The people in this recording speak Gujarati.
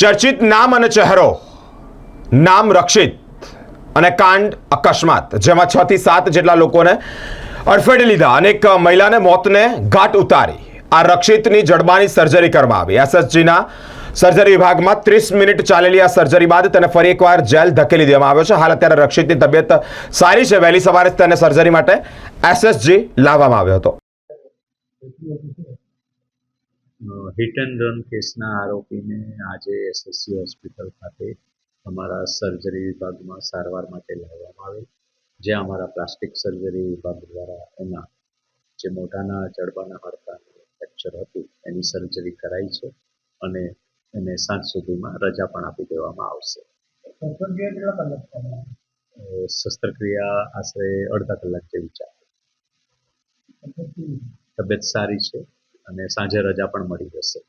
ચર્ચિત નામ અને ચહેરો, નામ રક્ષિત અને કાંડ અકસ્માત, જેમાં છ થી સાત જેટલા લોકોને અડફેટે લીધા. અનેક મહિલાને મોતને ઘાટ ઉતારી. આ રક્ષિતની જડબાની સર્જરી કરવામાં આવી. એસએસજીના સર્જરી વિભાગમાં ત્રીસ મિનિટ ચાલેલી આ સર્જરી બાદ તેને ફરી એકવાર જેલ ધકેલી દેવામાં આવ્યો છે. હાલ અત્યારે રક્ષિતની તબિયત સારી છે. વહેલી સવારે તેને સર્જરી માટે એસએસજી લાવવામાં આવ્યો હતો. હિટ એન્ડ રન કેસના આરોપીને આજે એસએસસી હોસ્પિટલ ખાતે અમારા સર્જરી વિભાગમાં સારવાર માટે લાવવામાં આવેલ જ્યાં અમારા પ્લાસ્ટિક સર્જરી વિભાગ દ્વારા એના જે મોઢાના, જડબાના હડકાનું ફ્રેક્ચર હતું, એની સર્જરી કરાઈ છે અને એને સાંજ સુધીમાં રજા પણ આપી દેવામાં આવશે. શસ્ત્રક્રિયા આશરે અડધા કલાક જેવી ચાલે. તબિયત સારી છે. અને સાંજે રજા પણ મળી જશે.